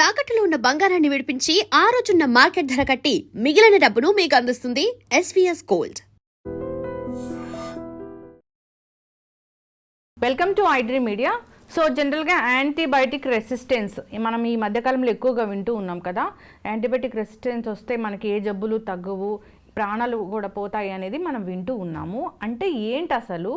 తాకట్టులో ఉన్న బంగారాన్ని విడిపించి ఆ రోజున్న మార్కెట్ ధర కట్టి మిగిలిన డబ్బును మీకు అందిస్తుంది SVS gold welcome to iDream media so జనరల్గా యాంటీబయాటిక్ రెసిస్టెన్స్ మనం ఈ మధ్యకాలంలో ఎక్కువగా వింటూ ఉన్నాం కదా. యాంటీబయాటిక్ రెసిస్టెన్స్ వస్తే మనకి ఏ జబ్బులు తగ్గవు ప్రాణాలు కూడా పోతాయి అనేది మనం వింటూ ఉన్నాము. అంటే ఏంటి అసలు?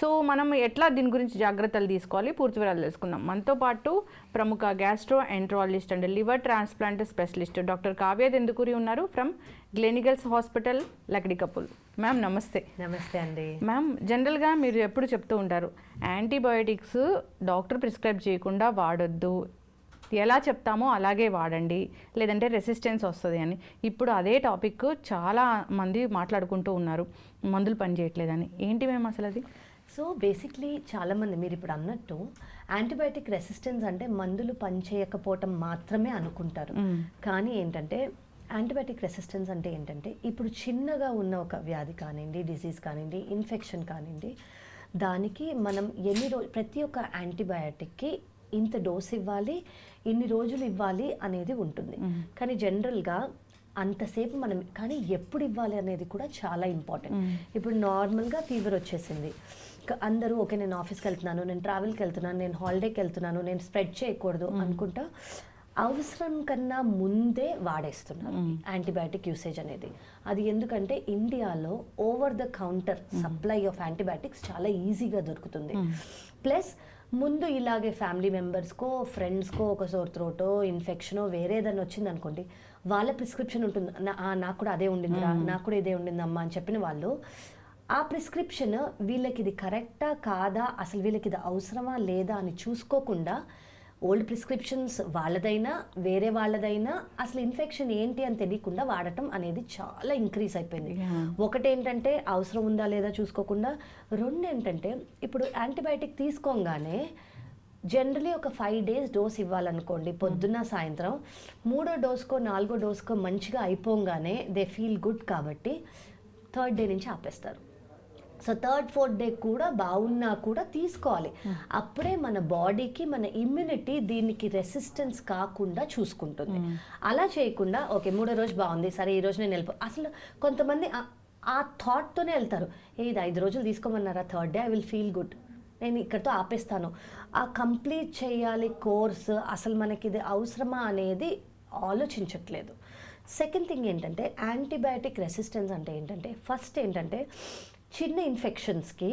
సో మనం ఎట్లా దీని గురించి జాగ్రత్తలు తీసుకోవాలి? పూర్తి వివరాలు తెలుసుకుందాం. మనతో పాటు ప్రముఖ gastroenterologist and liver transplant specialist doctor Kavya Dendukuri ఉన్నారు from Gleneagles hospital Lakdikapul ma'am నమస్తే. నమస్తే అండి. మ్యామ్ జనరల్గా మీరు ఎప్పుడు చెప్తూ ఉంటారు యాంటీబయోటిక్స్ డాక్టర్ ప్రిస్క్రైబ్ చేయకుండా వాడొద్దు. ఎలా చెప్తామో అలాగే వాడండి. లేదంటే రెసిస్టెన్స్ వస్తుంది అని. ఇప్పుడు అదే టాపిక్ చాలా మంది మాట్లాడుకుంటూ ఉన్నారు మందులు పనిచేయట్లేదని. ఏంటి మేము అసలు అది సో బేసిక్లీ చాలామంది మీరు ఇప్పుడు అన్నట్టు యాంటీబయాటిక్ రెసిస్టెన్స్ అంటే మందులు పనిచేయకపోవటం మాత్రమే అనుకుంటారు. కానీ ఏంటంటే యాంటీబయాటిక్ రెసిస్టెన్స్ అంటే ఏంటంటే ఇప్పుడు చిన్నగా ఉన్న ఒక వ్యాధి కానివ్వండి డిసీజ్ కానివ్వండి ఇన్ఫెక్షన్ కానివ్వండి దానికి మనం ఎన్ని రోజు ప్రతి ఒక్క యాంటీబయాటిక్కి ఇంత డోస్ ఇవ్వాలి ఇన్ని రోజులు ఇవ్వాలి అనేది ఉంటుంది. కానీ జనరల్గా అంతసేపు మనం కానీ ఎప్పుడు ఇవ్వాలి అనేది కూడా చాలా ఇంపార్టెంట్ ఇప్పుడు నార్మల్గా ఫీవర్ వచ్చేసింది. అందరూ ఓకే నేను ఆఫీస్కి వెళ్తున్నాను నేను ట్రావెల్కి వెళ్తున్నాను నేను హాలిడేకి వెళ్తున్నాను నేను స్ప్రెడ్ చేయకూడదు అనుకుంటా అవసరం కన్నా ముందే వాడేస్తున్నారు యాంటీబయాటిక్ యూసేజ్ అనేది. అది ఎందుకంటే ఇండియాలో over the counter supply of antibiotics చాలా ఈజీగా దొరుకుతుంది. ప్లస్ ముందు ఇలాగే ఫ్యామిలీ మెంబర్స్కో ఫ్రెండ్స్కో ఒక సోర్ త్రోటో ఇన్ఫెక్షనో వేరేదన్నా వచ్చింది అనుకోండి వాళ్ళ ప్రిస్క్రిప్షన్ ఉంటుంది. నాకు కూడా అదే ఉండిందిరా నాకు కూడా ఇదే ఉండిందమ్మా అని చెప్పిన వాళ్ళు ఆ ప్రిస్క్రిప్షన్ వీళ్ళకి ఇది కరెక్టా కాదా? అసలు వీళ్ళకి ఇది అవసరమా లేదా అని చూసుకోకుండా ఓల్డ్ ప్రిస్క్రిప్షన్స్ వాళ్ళదైనా వేరే వాళ్ళదైనా అసలు ఇన్ఫెక్షన్ ఏంటి అని తెలియకుండా వాడటం అనేది చాలా ఇంక్రీజ్ అయిపోయింది. ఒకటేంటంటే అవసరం ఉందా లేదా చూసుకోకుండా రెండు ఏంటంటే ఇప్పుడు యాంటీబయాటిక్ తీసుకోగానే జనరలీ ఒక ఫైవ్ డేస్ డోస్ ఇవ్వాలనుకోండి పొద్దున్న సాయంత్రం మూడో డోస్కో నాలుగో డోస్కో మంచిగా అయిపోగానే దే ఫీల్ గుడ్ కాబట్టి థర్డ్ డే నుంచి ఆపేస్తారు. సో థర్డ్ ఫోర్త్ డే కూడా బాగున్నా కూడా తీసుకోవాలి. అప్పుడే మన బాడీకి మన ఇమ్యూనిటీ దీనికి రెసిస్టెన్స్ కాకుండా చూసుకుంటుంది. అలా చేయకుండా ఓకే మూడో రోజు బాగుంది సరే ఈ రోజు నేను వెళ్ళిపో. అసలు కొంతమంది ఆ- ఆ థాట్తోనే వెళ్తారు. "ఏ, ఇది ఐదు రోజులు తీసుకోమన్నారా? Third day I will feel good నేను ఇక్కడితో ఆపేస్తాను. ఆ కంప్లీట్ చేయాలి కోర్స్ అసలు మనకి ఇది అవసరమా అనేది ఆలోచించట్లేదు. సెకండ్ థింగ్ ఏంటంటే యాంటీబయాటిక్ రెసిస్టెన్స్ అంటే ఏంటంటే ఫస్ట్ ఏంటంటే చిన్న ఇన్ఫెక్షన్స్కి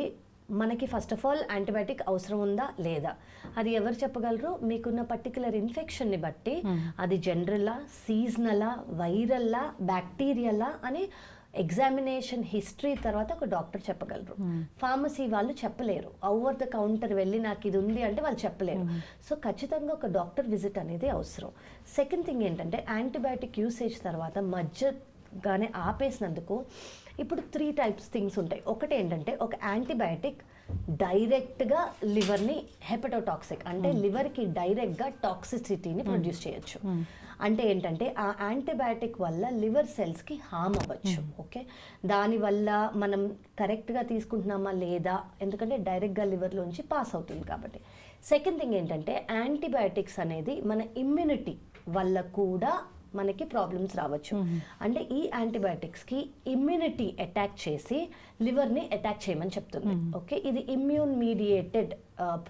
మనకి ఫస్ట్ ఆఫ్ ఆల్ యాంటీబయాటిక్ అవసరం ఉందా లేదా? అది ఎవరు చెప్పగలరు? మీకున్న పర్టికులర్ ఇన్ఫెక్షన్ని బట్టి అది జనరలా సీజనలా వైరల్లా బ్యాక్టీరియలా అని ఎగ్జామినేషన్ హిస్టరీ తర్వాత ఒక డాక్టర్ చెప్పగలరు. ఫార్మసీ వాళ్ళు చెప్పలేరు. ఓవర్ ద కౌంటర్ వెళ్ళి నాకు ఇది ఉంది అంటే వాళ్ళు చెప్పలేరు. సో ఖచ్చితంగా ఒక డాక్టర్ విజిట్ అనేది అవసరం. సెకండ్ థింగ్ ఏంటంటే యాంటీబయాటిక్ యూసేజ్ తర్వాత మధ్యగానే ఆపేసినందుకు ఇప్పుడు త్రీ టైప్స్ థింగ్స్ ఉంటాయి. ఒకటి ఏంటంటే ఒక యాంటీబయాటిక్ డైరెక్ట్గా లివర్ని హెపటోటాక్సిక్ అంటే లివర్కి డైరెక్ట్గా టాక్సిసిటీని ప్రొడ్యూస్ చేయొచ్చు. అంటే ఏంటంటే ఆ యాంటీబయాటిక్ వల్ల లివర్ సెల్స్కి హామ్ అవ్వచ్చు. ఓకే? దానివల్ల మనం కరెక్ట్గా తీసుకుంటున్నామా లేదా? ఎందుకంటే డైరెక్ట్గా లివర్లోంచి పాస్ అవుతుంది కాబట్టి. సెకండ్ థింగ్ ఏంటంటే యాంటీబయాటిక్స్ అనేది మన ఇమ్యూనిటీ వల్ల కూడా మనకి ప్రాబ్లమ్స్ రావచ్చు. అంటే ఈ యాంటీబయాటిక్స్కి ఇమ్యూనిటీ అటాక్ చేసి లివర్ని అటాక్ చేయమని చెప్తుంది. ఓకే ఇది ఇమ్యూన్ మీడియేటెడ్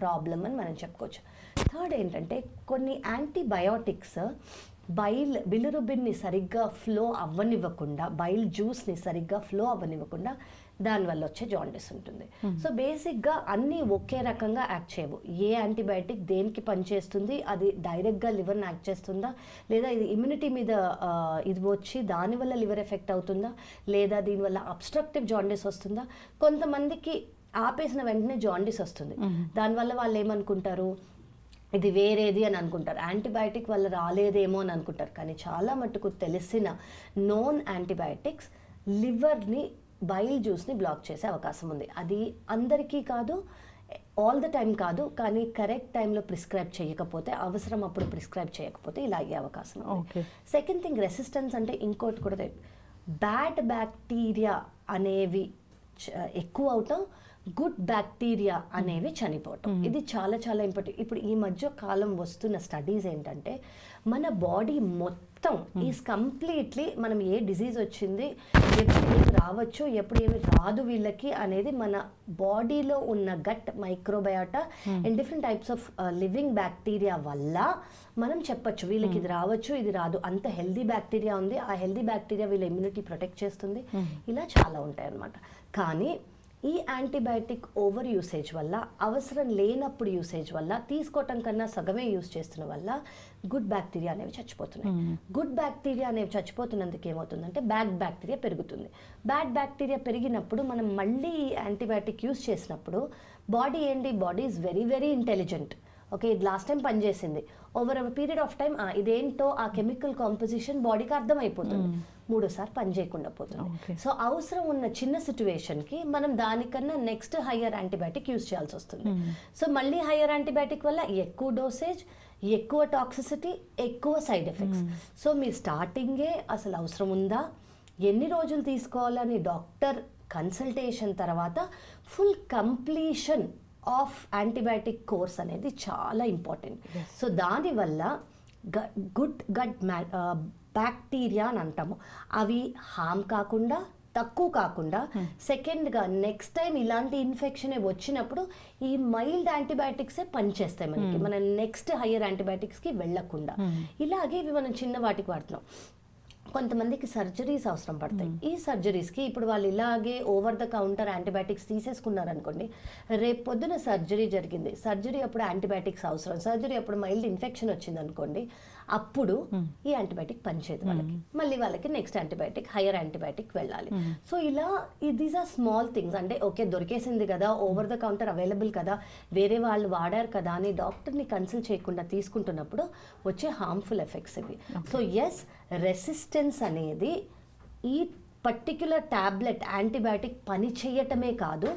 ప్రాబ్లమ్ అని మనం చెప్పుకోవచ్చు. థర్డ్ ఏంటంటే కొన్ని యాంటీబయాటిక్స్ బైల్ బిలిరుబిన్ని సరిగ్గా ఫ్లో అవ్వనివ్వకుండా బైల్ జ్యూస్ని సరిగ్గా ఫ్లో అవ్వనివ్వకుండా దానివల్ల వచ్చే జాండిస్ ఉంటుంది. సో బేసిక్గా అన్నీ ఒకే రకంగా యాక్ట్ చేయవు. ఏ యాంటీబయాటిక్ దేనికి పనిచేస్తుంది అది డైరెక్ట్గా లివర్ని యాక్ట్ చేస్తుందా లేదా ఇది ఇమ్యూనిటీ మీద ఇది వచ్చి దానివల్ల లివర్ ఎఫెక్ట్ అవుతుందా లేదా దీనివల్ల అబ్స్ట్రక్టివ్ జాండిస్ వస్తుందా? కొంతమందికి ఆపేసిన వెంటనే జాండిస్ వస్తుంది. దానివల్ల వాళ్ళు ఏమనుకుంటారు? ఇది వేరేది అని అనుకుంటారు. యాంటీబయాటిక్ వల్ల రాలేదేమో అని అనుకుంటారు. కానీ చాలా మట్టుకు తెలిసిన నోన్ యాంటీబయాటిక్స్ లివర్ని బైల్ జ్యూస్ని బ్లాక్ చేసే అవకాశం ఉంది. అది అందరికీ కాదు ఆల్ ద టైం కాదు కానీ కరెక్ట్ టైంలో ప్రిస్క్రైబ్ చేయకపోతే అవసరం అప్పుడు ప్రిస్క్రైబ్ చేయకపోతే ఇలా అయ్యే అవకాశం ఉంది. సెకండ్ థింగ్ రెసిస్టెన్స్ అంటే ఇంకోటి కూడా బ్యాడ్ బ్యాక్టీరియా అనేవి ఎక్కువ అవటం గుడ్ బ్యాక్టీరియా అనేవి చనిపోవటం ఇది చాలా చాలా ఇంపార్టెంట్ ఇప్పుడు ఈ మధ్య కాలం వస్తున్న స్టడీస్ ఏంటంటే మన బాడీ మొత్తం ఈజ్ కంప్లీట్లీ మనం ఏ డిజీజ్ వచ్చింది ఎప్పుడు ఏమి రావచ్చు ఎప్పుడు ఏమి రాదు వీళ్ళకి అనేది మన బాడీలో ఉన్న gut microbiota and different types of living bacteria వల్ల మనం చెప్పొచ్చు వీళ్ళకి ఇది రావచ్చు ఇది రాదు. అంత హెల్దీ బ్యాక్టీరియా ఉంది ఆ హెల్దీ బ్యాక్టీరియా వీళ్ళ ఇమ్యూనిటీ ప్రొటెక్ట్ చేస్తుంది. ఇలా చాలా ఉంటాయి అన్నమాట కానీ ఈ యాంటీబయాటిక్ ఓవర్ యూసేజ్ వల్ల అవసరం లేనప్పుడు యూసేజ్ వల్ల తీసుకోవటం కన్నా సగమే యూస్ చేస్తున్న వల్ల గుడ్ బ్యాక్టీరియా అనేవి చచ్చిపోతున్నాయి. గుడ్ బ్యాక్టీరియా అనేవి చచ్చిపోతున్నందుకు ఏమవుతుందంటే బ్యాడ్ బ్యాక్టీరియా పెరుగుతుంది. బ్యాడ్ బ్యాక్టీరియా పెరిగినప్పుడు మనం మళ్ళీ యాంటీబయాటిక్ యూస్ చేసినప్పుడు బాడీ ఏంటి? Body is very very intelligent. Okay ఇది లాస్ట్ టైం పనిచేసింది. ఓవర్ పీరియడ్ ఆఫ్ టైం ఇదేంటో ఆ కెమికల్ కాంపోజిషన్ బాడీకి అర్థమైపోతుంది. మూడోసారి పని చేయకుండా పోతుంది. సో అవసరం ఉన్న చిన్న సిచ్యువేషన్కి మనం దానికన్నా నెక్స్ట్ హయ్యర్ యాంటీబయాటిక్ యూస్ చేయాల్సి వస్తుంది. సో మళ్ళీ హయ్యర్ యాంటీబయాటిక్ వల్ల ఎక్కువ డోసేజ్ ఎక్కువ టాక్సిసిటీ ఎక్కువ సైడ్ ఎఫెక్ట్స్ సో మీరు స్టార్టింగే అసలు అవసరం ఉందా? ఎన్ని రోజులు తీసుకోవాలని డాక్టర్ కన్సల్టేషన్ తర్వాత full completion of antibiotic course అనేది చాలా ఇంపార్టెంట్ సో దానివల్ల గుడ్ గట్ బ్యాక్టీరియా అని అంటాము. అవి హామ్ కాకుండా తక్కువ కాకుండా సెకండ్గా నెక్స్ట్ టైం ఇలాంటి ఇన్ఫెక్షన్ వచ్చినప్పుడు ఈ మైల్డ్ యాంటీబయాటిక్సే పనిచేస్తాయి మనకి. మన నెక్స్ట్ హయ్యర్ యాంటీబయాటిక్స్కి వెళ్ళకుండా. ఇలాగే ఇవి మనం చిన్న వాటికి వాడుతున్నాం. కొంతమందికి సర్జరీస్ అవసరం పడతాయి. ఈ సర్జరీస్కి ఇప్పుడు వాళ్ళు ఇలాగే ఓవర్ ద కౌంటర్ యాంటీబయాటిక్స్ తీసేసుకున్నారనుకోండి రేపు పొద్దున సర్జరీ జరిగింది. సర్జరీ అప్పుడు యాంటీబయాటిక్స్ అవసరం. సర్జరీ అప్పుడు మైల్డ్ ఇన్ఫెక్షన్ వచ్చింది అనుకోండి అప్పుడు ఈ యాంటీబయాటిక్ పనిచేయదు వాళ్ళకి. మళ్ళీ వాళ్ళకి నెక్స్ట్ యాంటీబయాటిక్ హయ్యర్ యాంటీబయాటిక్ వెళ్ళాలి. సో ఇలా దీస్ ఆర్ స్మాల్ థింగ్స్. అంటే ఓకే దొరికేసింది కదా ఓవర్ ద కౌంటర్ అవైలబుల్ కదా వేరే వాళ్ళు వాడారు కదా అని డాక్టర్ని కన్సల్ట్ చేయకుండా తీసుకుంటున్నప్పుడు వచ్చే హార్మ్ఫుల్ ఎఫెక్ట్స్ ఇవి. సో ఎస్ రెసిస్టెన్స్ అనేది ఈ పర్టిక్యులర్ టాబ్లెట్ యాంటీబయాటిక్ పని చేయటమే కాదు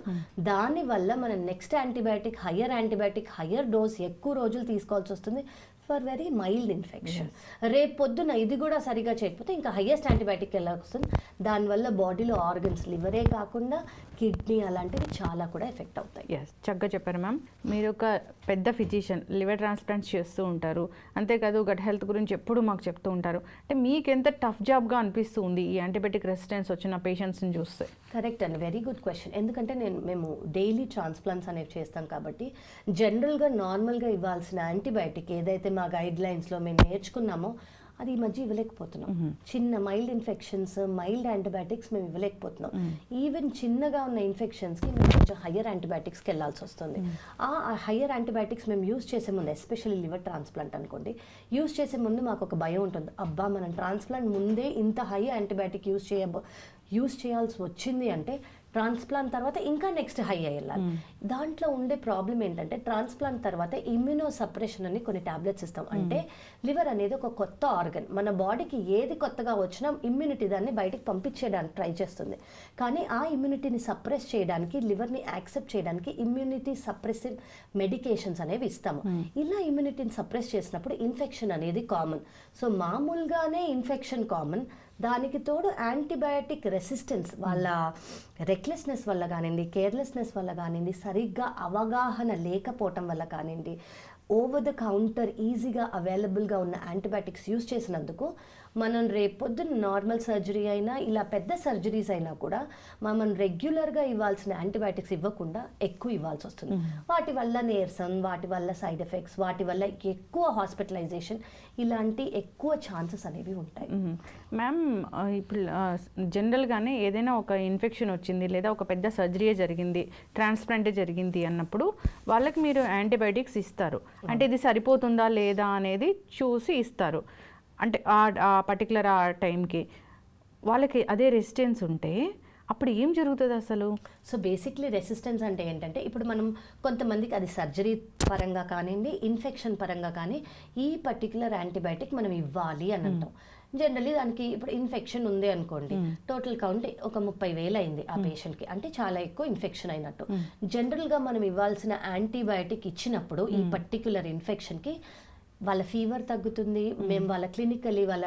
దానివల్ల మనం next antibiotic higher antibiotic higher dose ఎక్కువ రోజులు తీసుకోవాల్సి వస్తుంది ఫర్ వెరీ మైల్డ్ ఇన్ఫెక్షన్. రేపు పొద్దున ఇది కూడా సరిగా చేయకపోతే ఇంకా హయ్యెస్ట్ యాంటీబయాటిక్ వెళ్ళాల్సి వస్తుంది? దానివల్ల బాడీలో ఆర్గన్స్ లివరే కాకుండా కిడ్నీ అలాంటివి చాలా కూడా ఎఫెక్ట్ అవుతాయి. ఎస్ చక్కగా చెప్పారు మ్యామ్. మీరు ఒక పెద్ద ఫిజిషియన్ లివర్ ట్రాన్స్ప్లాంట్స్ చేస్తూ ఉంటారు. అంతేకాదు గట్ హెల్త్ గురించి ఎప్పుడు మాకు చెప్తూ ఉంటారు. అంటే మీకు ఎంత టఫ్ జాబ్గా అనిపిస్తుంది ఈ యాంటీబయాటిక్ రెసిస్టెన్స్ వచ్చిన పేషెంట్స్ని చూస్తే? కరెక్ట్ అండి వెరీ గుడ్ క్వశ్చన్. ఎందుకంటే నేను మేము డైలీ ట్రాన్స్ప్లాంట్స్ అనేవి చేస్తాం కాబట్టి జనరల్గా నార్మల్గా ఇవ్వాల్సిన యాంటీబయాటిక్ ఏదైతే మా గైడ్ లైన్స్లో మేము నేర్చుకున్నామో అది ఈ మధ్య ఇవ్వలేకపోతున్నాం. చిన్న మైల్డ్ ఇన్ఫెక్షన్స్ మైల్డ్ యాంటీబయాటిక్స్ మేము ఇవ్వలేకపోతున్నాం. ఈవెన్ చిన్నగా ఉన్న ఇన్ఫెక్షన్స్కి మేము కొంచెం హయ్యర్ యాంటీబయాటిక్స్కి వెళ్ళాల్సి వస్తుంది. ఆ హయ్యర్ యాంటీబయాటిక్స్ మేము యూస్ చేసే ముందు ఎస్పెషల్లీ లివర్ ట్రాన్స్ప్లాంట్ అనుకోండి యూస్ చేసే ముందు మాకు ఒక భయం ఉంటుంది. అబ్బా మనం ట్రాన్స్ప్లాంట్ ముందే ఇంత హై యాంటీబయాటిక్ యూస్ చేయబో యూస్ చేయాల్సి వచ్చింది అంటే ట్రాన్స్ప్లాంట్ తర్వాత ఇంకా నెక్స్ట్ హై వెళ్ళాలి. దాంట్లో ఉండే ప్రాబ్లం ఏంటంటే ట్రాన్స్ప్లాంట్ తర్వాత ఇమ్యూనో సప్రెషన్ అని కొన్ని టాబ్లెట్స్ ఇస్తాం. అంటే లివర్ అనేది ఒక కొత్త ఆర్గన్. మన బాడీకి ఏది కొత్తగా వచ్చినా ఇమ్యూనిటీ దాన్ని బయటికి పంపించేయడానికి ట్రై చేస్తుంది. కానీ ఆ ఇమ్యూనిటీని సప్రెస్ చేయడానికి లివర్ని యాక్సెప్ట్ చేయడానికి ఇమ్యూనిటీ సప్రెసివ్ మెడికేషన్స్ అనేవి ఇస్తాము. ఇలా ఇమ్యూనిటీని సప్రెస్ చేసినప్పుడు ఇన్ఫెక్షన్ అనేది కామన్ సో మామూలుగానే ఇన్ఫెక్షన్ కామన్ దానికి తోడు యాంటీబయాటిక్ రెసిస్టెన్స్ వాళ్ళ రెక్లెస్నెస్ వల్ల కానివ్వండి కేర్లెస్నెస్ వల్ల కానివ్వండి సరిగ్గా అవగాహన లేకపోవటం వల్ల కానివ్వండి ఓవర్ ద కౌంటర్ ఈజీగా అవైలబుల్గా ఉన్న యాంటీబయాటిక్స్ యూస్ చేసినందుకు మనం రేపొద్దున నార్మల్ సర్జరీ అయినా ఇలా పెద్ద సర్జరీస్ అయినా కూడా మనం రెగ్యులర్గా ఇవ్వాల్సిన యాంటీబయాటిక్స్ ఇవ్వకుండా ఎక్కువ ఇవ్వాల్సి వస్తుంది. వాటి వల్ల నీరసం వాటి వల్ల సైడ్ ఎఫెక్ట్స్ వాటి వల్ల ఎక్కువ హాస్పిటలైజేషన్ ఇలాంటి ఎక్కువ ఛాన్సెస్ అనేవి ఉంటాయి. మ్యామ్ ఇప్పుడు జనరల్గానే ఏదైనా ఒక ఇన్ఫెక్షన్ వచ్చింది లేదా ఒక పెద్ద సర్జరీ జరిగింది ట్రాన్స్ప్లాంటే జరిగింది అన్నప్పుడు వాళ్ళకి మీరు యాంటీబయాటిక్స్ ఇస్తారు. అంటే ఇది సరిపోతుందా లేదా అనేది చూసి ఇస్తారు. అంటే ఆ పర్టికులర్ ఆ టైంకి వాళ్ళకి అదే రెసిస్టెన్స్ ఉంటే అప్పుడు ఏం జరుగుతుంది అసలు? సో బేసిక్లీ రెసిస్టెన్స్ అంటే ఏంటంటే ఇప్పుడు మనం కొంతమందికి అది సర్జరీ పరంగా కానివ్వండి ఇన్ఫెక్షన్ పరంగా కానీ ఈ పర్టికులర్ యాంటీబయాటిక్ మనం ఇవ్వాలి అని అంటాం. జనరలీ దానికి ఇప్పుడు ఇన్ఫెక్షన్ ఉంది అనుకోండి టోటల్ కౌంట్ ఒక ముప్పై వేలు అయింది ఆ పేషెంట్కి అంటే చాలా ఎక్కువ ఇన్ఫెక్షన్ అయినట్టు. జనరల్గా మనం ఇవ్వాల్సిన యాంటీబయాటిక్ ఇచ్చినప్పుడు ఈ పర్టికులర్ ఇన్ఫెక్షన్కి వాళ్ళ ఫీవర్ తగ్గుతుంది. మేము. వాళ్ళ క్లినికలీ వాళ్ళ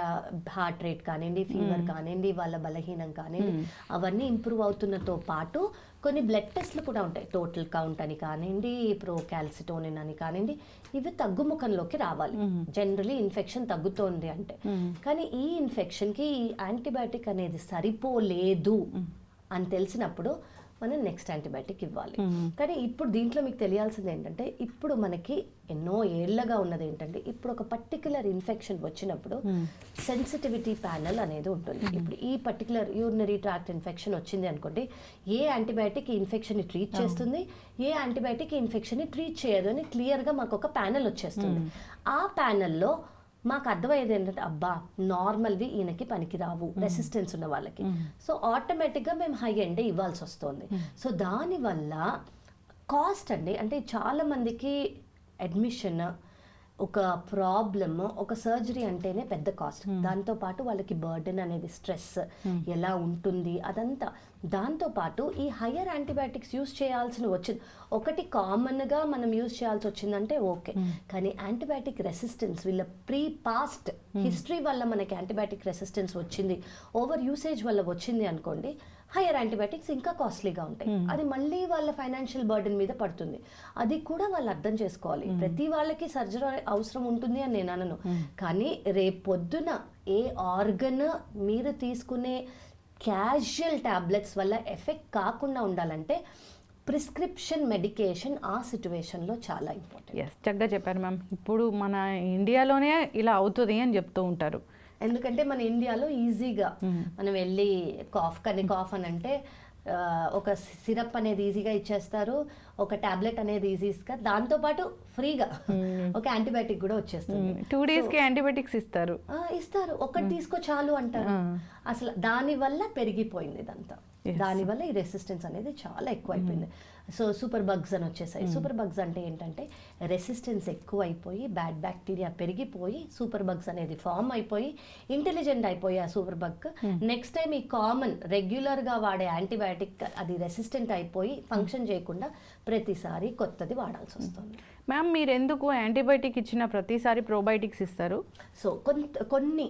హార్ట్ రేట్ కానివ్వండి ఫీవర్ కానివ్వండి వాళ్ళ బలహీనం కానివ్వండి అవన్నీ ఇంప్రూవ్ అవుతున్నతో పాటు కొన్ని బ్లడ్ టెస్ట్లు కూడా ఉంటాయి. టోటల్ కౌంట్ అని కానివ్వండి ప్రో క్యాల్సిటోనిన్ అని కానివ్వండి ఇవి తగ్గుముఖంలోకి రావాలి. జనరలీ ఇన్ఫెక్షన్ తగ్గుతోంది అంటే. కానీ ఈ ఇన్ఫెక్షన్కి ఈ యాంటీబయాటిక్ అనేది సరిపోలేదు అని తెలిసినప్పుడు మనం నెక్స్ట్ యాంటీబయాటిక్ ఇవ్వాలి. కానీ ఇప్పుడు దీంట్లో మీకు తెలియాల్సింది ఏంటంటే ఇప్పుడు మనకి ఎన్నో ఏళ్ళగా ఉన్నది ఏంటంటే ఇప్పుడు ఒక పర్టికులర్ ఇన్ఫెక్షన్ వచ్చినప్పుడు సెన్సిటివిటీ ప్యానల్ అనేది ఉంటుంది. ఇప్పుడు ఈ పర్టికులర్ యూరినరీ ట్రాక్ట్ ఇన్ఫెక్షన్ వచ్చింది అనుకోండి ఏ యాంటీబయాటిక్ ఈ ఇన్ఫెక్షన్ని ట్రీట్ చేస్తుంది? ఏ యాంటీబయాటిక్ ఈ ఇన్ఫెక్షన్ని ట్రీట్ చేయదు అని క్లియర్గా మాకు ఒక ప్యానల్ వచ్చేస్తుంది. ఆ ప్యానల్లో మాకు అర్థమయ్యేది ఏంటంటే అబ్బా నార్మల్వి ఈయనకి పనికిరావు రెసిస్టెన్స్ ఉన్న వాళ్ళకి. సో ఆటోమేటిక్గా మేము హై ఎండే ఇవ్వాల్సి వస్తుంది. సో దానివల్ల కాస్ట్ అండి అంటే చాలా మందికి అడ్మిషన్ ఒక ప్రాబ్లమ్ ఒక సర్జరీ అంటేనే పెద్ద కాస్ట్ దాంతో పాటు వాళ్ళకి బర్డెన్ అనేది స్ట్రెస్ ఎలా ఉంటుంది అదంతా. దాంతో పాటు ఈ హయ్యర్ యాంటీబయాటిక్స్ యూస్ చేయాల్సిన వచ్చింది. ఒకటి కామన్గా మనం యూస్ చేయాల్సి వచ్చిందంటే ఓకే కానీ యాంటీబయాటిక్ రెసిస్టెన్స్ వీళ్ళ ప్రీ పాస్ట్ హిస్టరీ వల్ల మనకి యాంటీబయాటిక్ రెసిస్టెన్స్ వచ్చింది. ఓవర్ యూసేజ్ వల్ల వచ్చింది అనుకోండి హయ్యర్ యాంటీబయాటిక్స్ ఇంకా కాస్ట్లీగా ఉంటాయి. అది మళ్ళీ వాళ్ళ ఫైనాన్షియల్ బర్డెన్ మీద పడుతుంది. అది కూడా వాళ్ళు అర్థం చేసుకోవాలి. ప్రతి వాళ్ళకి సర్జరీ అవసరం ఉంటుంది అని నేను అనను. కానీ రేపొద్దున ఏ ఆర్గన్ మీరు తీసుకునే క్యాజువల్ టాబ్లెట్స్ వల్ల ఎఫెక్ట్ కాకుండా ఉండాలంటే ప్రిస్క్రిప్షన్ మెడికేషన్ ఆ సిచ్యువేషన్లో చాలా ఇంపార్టెంట్. ఎస్ చక్కగా చెప్పారు మ్యామ్. ఇప్పుడు మన ఇండియాలోనే ఇలా అవుతుంది అని చెప్తూ ఉంటారు. ఎందుకంటే మన ఇండియాలో ఈజీగా మనం వెళ్ళి కాఫ్ కానీ కాఫ్ అని అంటే ఒక సిరప్ అనేది ఈజీగా ఇచ్చేస్తారు ఒక టాబ్లెట్ అనేది ఈజీగా దాంతోపాటు ఫ్రీగా ఒక యాంటీబయాటిక్ కూడా వచ్చేస్తుంది. టూ డేస్కి యాంటీబయాటిక్స్ ఇస్తారు. ఇస్తారు. ఒకటి తీసుకో చాలు అంటారు. అసలు దాని వల్ల పెరిగిపోయింది ఇదంతా. దానివల్ల ఈ రెసిస్టెన్స్ అనేది చాలా ఎక్కువ అయిపోయింది సో సూపర్ బగ్స్ అని వచ్చేసాయి. సూపర్ బగ్స్ అంటే ఏంటంటే రెసిస్టెన్స్ ఎక్కువ అయిపోయి బ్యాడ్ బ్యాక్టీరియా పెరిగిపోయి సూపర్ బగ్స్ అనేది ఫామ్ అయిపోయి ఇంటెలిజెంట్ అయిపోయి ఆ సూపర్ బగ్. నెక్స్ట్ టైం ఈ కామన్ రెగ్యులర్గా వాడే యాంటీబయాటిక్ అది రెసిస్టెంట్ అయిపోయి ఫంక్షన్ చేయకుండా ప్రతిసారి కొత్తది వాడాల్సి వస్తుంది. మ్యామ్ మీరు ఎందుకు యాంటీబయాటిక్ ఇచ్చిన ప్రతిసారి ప్రోబయోటిక్స్ ఇస్తారు? సో కొంత కొన్ని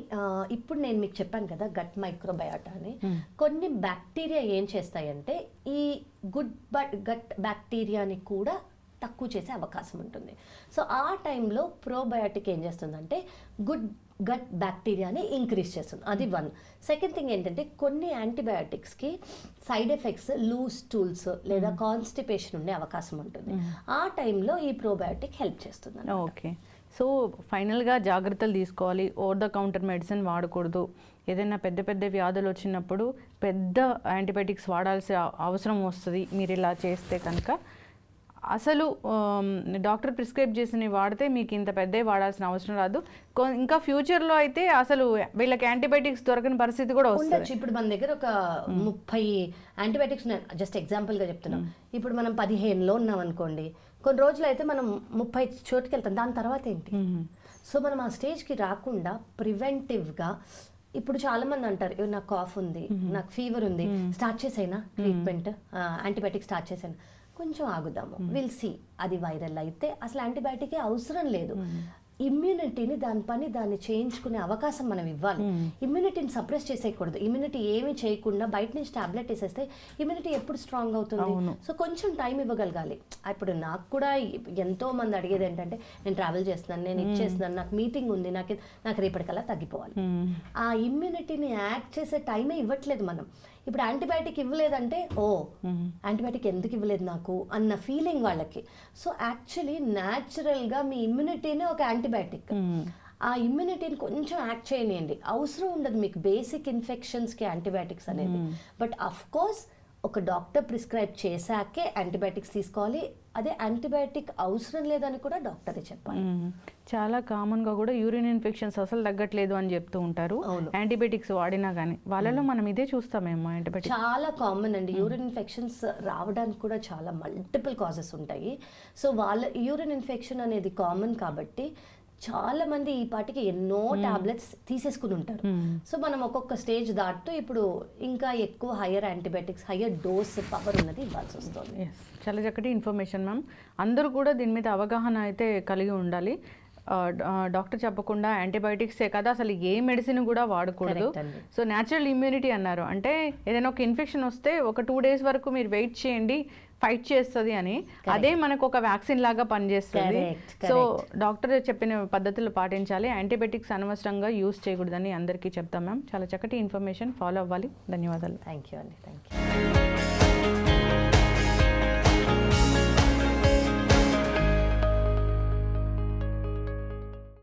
ఇప్పుడు నేను మీకు చెప్పాను కదా గట్ మైక్రోబయాటా అని. కొన్ని బ్యాక్టీరియా ఏం చేస్తాయంటే ఈ గుడ్ బట్ గట్ బ్యాక్టీరియాని కూడా తక్కువ చేసే అవకాశం ఉంటుంది. సో ఆ టైంలో ప్రోబయాటిక్ ఏం చేస్తుందంటే గుడ్ గట్ బ్యాక్టీరియాని ఇంక్రీజ్ చేస్తుంది. అది వన్ సెకండ్ థింగ్ ఏంటంటే కొన్ని యాంటీబయాటిక్స్కి సైడ్ ఎఫెక్ట్స్ లూజ్ టూల్స్ లేదా కాన్స్టిపేషన్ ఉండే అవకాశం ఉంటుంది. ఆ టైంలో ఈ ప్రోబయాటిక్ హెల్ప్ చేస్తుంది ఓకే సో ఫైనల్గా జాగ్రత్తలు తీసుకోవాలి. ఓవర్ ద కౌంటర్ మెడిసిన్ వాడకూడదు. ఏదైనా పెద్ద పెద్ద వ్యాధులు వచ్చినప్పుడు పెద్ద యాంటీబయాటిక్స్ వాడాల్సిన అవసరం వస్తుంది. మీరు ఇలా చేస్తే కనుక అసలు డాక్టర్ ప్రిస్క్రైబ్ చేసినవి వాడితే మీకు ఇంత పెద్దవి వాడాల్సిన అవసరం రాదు. ఇంకా ఫ్యూచర్లో అయితే అసలు వీళ్ళకి యాంటీబయాటిక్స్ దొరకని పరిస్థితి కూడా వస్తుంది. ఇప్పుడు మన దగ్గర ఒక ముప్పై యాంటీబయాటిక్స్ జస్ట్ ఎగ్జాంపుల్గా చెప్తున్నాం. ఇప్పుడు మనం పదిహేనులో ఉన్నాం అనుకోండి. కొన్ని రోజులు అయితే మనం ముప్పై చోటుకి వెళ్తాం. దాని తర్వాత ఏంటి? సో మనం ఆ స్టేజ్కి రాకుండా ప్రివెంటివ్గా ఇప్పుడు చాలా మంది అంటారు "ఏ, నాకు కాఫ్ ఉంది నాకు ఫీవర్ ఉంది స్టార్ట్ చేసైనా ట్రీట్మెంట్? యాంటీబయాటిక్ స్టార్ట్ చేసాను కొంచెం ఆగుదాము. విల్ సి అది వైరల్ అయితే అసలు యాంటీబయాటిక్ అవసరం లేదు. ఇమ్యూనిటీని దాని పని దాన్ని చేయించుకునే అవకాశం మనం ఇవ్వాలి. ఇమ్యూనిటీని సప్రెస్ చేసేయకూడదు. ఇమ్యూనిటీ ఏమీ చేయకుండా బయట నుంచి టాబ్లెట్ వేసేస్తే ఇమ్యూనిటీ ఎప్పుడు స్ట్రాంగ్ అవుతుంది. సో కొంచెం టైం ఇవ్వగలగాలి. ఇప్పుడు నాకు కూడా ఎంతో మంది అడిగేది ఏంటంటే నేను ట్రావెల్ చేస్తున్నాను నేను ఇచ్చేస్తున్నాను నాకు మీటింగ్ ఉంది నాకు నాకు రేపటికల్లా తగ్గిపోవాలి. ఆ ఇమ్యూనిటీని యాక్ట్ చేసే టైమే ఇవ్వట్లేదు మనం. ఇప్పుడు యాంటీబయాటిక్ ఇవ్వలేదంటే ఓ యాంటీబయాటిక్ ఎందుకు ఇవ్వలేదు నాకు? అన్న ఫీలింగ్ వాళ్ళకి. సో యాక్చువల్లీ న్యాచురల్గా మీ ఇమ్యూనిటీనే ఒక యాంటీబయాటిక్. ఆ ఇమ్యూనిటీని కొంచెం యాక్ట్ చేయనియండి. అవసరం ఉండదు మీకు బేసిక్ ఇన్ఫెక్షన్స్కి యాంటీబయాటిక్స్ అనేది. బట్ అఫ్ కోర్స్ ఒక డాక్టర్ ప్రిస్క్రైబ్ చేశాకే యాంటీబయాటిక్స్ తీసుకోవాలి. అదే యాంటీబయాటిక్ అవసరం లేదని కూడా డాక్టరే చెప్పాలి. చాలా కామన్గా కూడా యూరిన్ ఇన్ఫెక్షన్స్ అసలు తగ్గట్లేదు అని చెప్తూ ఉంటారు. యాంటీబయాటిక్స్ వాడినా కానీ వాళ్ళలో మనం ఇదే చూస్తామేమో యాంటీబయాటిక్. చాలా కామన్ అండి. యూరిన్ ఇన్ఫెక్షన్స్ రావడానికి కూడా చాలా మల్టిపుల్ కాజెస్ ఉంటాయి. సో వాళ్ళ యూరిన్ ఇన్ఫెక్షన్ అనేది కామన్ కాబట్టి చాలా మంది ఈ పాటికి ఎన్నో టాబ్లెట్స్ తీసేసుకుని ఉంటారు. సో మనం ఒక్కొక్క స్టేజ్ దాటుతూ ఇప్పుడు ఇంకా ఎక్కువ higher antibiotics higher dose power ఉన్నది ఇవ్వాల్సి వస్తుంది. చాలా చక్కటి ఇన్ఫర్మేషన్ మ్యామ్ అందరూ కూడా దీని మీద అవగాహన అయితే కలిగి ఉండాలి. డాక్టర్ చెప్పకుండా యాంటీబయాటిక్సే కదా అసలు ఏ మెడిసిన్ కూడా వాడకూడదు. సో న్యాచురల్ ఇమ్యూనిటీ అన్నారు. అంటే ఏదైనా ఒక ఇన్ఫెక్షన్ వస్తే ఒక టూ డేస్ వరకు మీరు వెయిట్ చేయండి. ఫైట్ చేస్తుంది అని అదే మనకు ఒక వ్యాక్సిన్ లాగా పనిచేస్తుంది. సో డాక్టర్ చెప్పిన పద్ధతులు పాటించాలి. యాంటీబయాటిక్స్ అనవసరంగా యూస్ చేయకూడదని అందరికీ చెప్తాం మ్యామ్ చాలా చక్కటి ఇన్ఫర్మేషన్ ఫాలో అవ్వాలి. ధన్యవాదాలు. థ్యాంక్ యూ అండి. Thank you